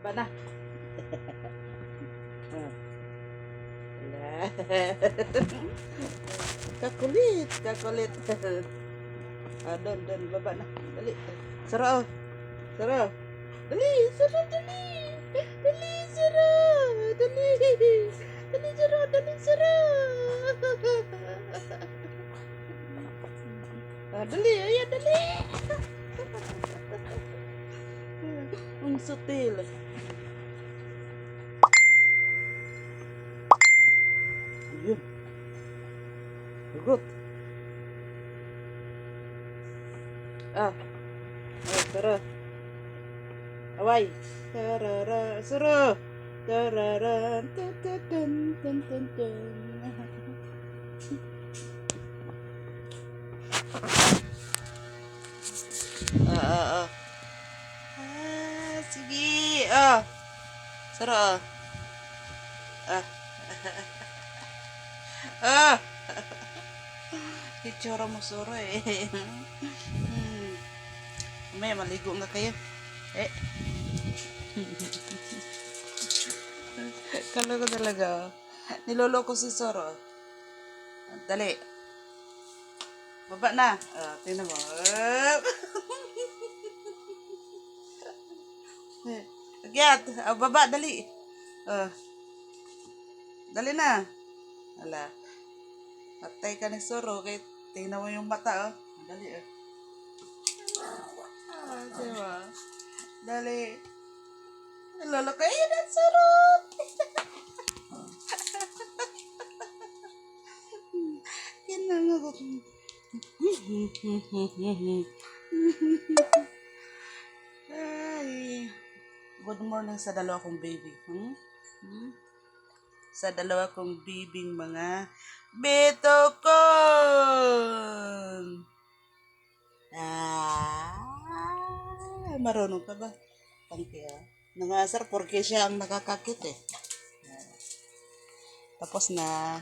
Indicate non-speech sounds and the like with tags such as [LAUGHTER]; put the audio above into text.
Baba na. Wala. kakulit, kakulit. ah, doon, baba na. Dali. Sara, oh. Sara. Dali, sara, dali. Dali, sara. Dali. Dali, sara, dali, sara. ah, dali, ayan, dali. Ang sutil. Ayun. Hugot. Ah. Ah, tara. Away. Tarara. Suro. Tarara. Tun, tun, tun, tun, tun. Ah, ah, ah. Ah, sige. Ah. Saro, ah. [LAUGHS] Ah. [LAUGHS] Itsura mo suro eh. hmm. May maligo nga kayo. Eh. [LAUGHS] Kala ko talaga. Niloloko si Soro. Dali. Baba na. Ah, tingnan mo. Ah. [LAUGHS] Agyat, ah, baba, dali. Ah. Dali na. Ala. Patay ka ni Soro. Kaya tingnan mo yung mata, oh. Dali, oh. Ah, diba? Dali. Lolo ko, ayun ang Soro. [LAUGHS] Yan lang ako. Ay. Good morning sa dalawa kong baby. Hmm? Hmm? Sa dalawa kong bibing mga betokon. Ah, marunong ka ba? Tangki ah. Nangasar porque siya ang nakakakit eh. Ah. Tapos na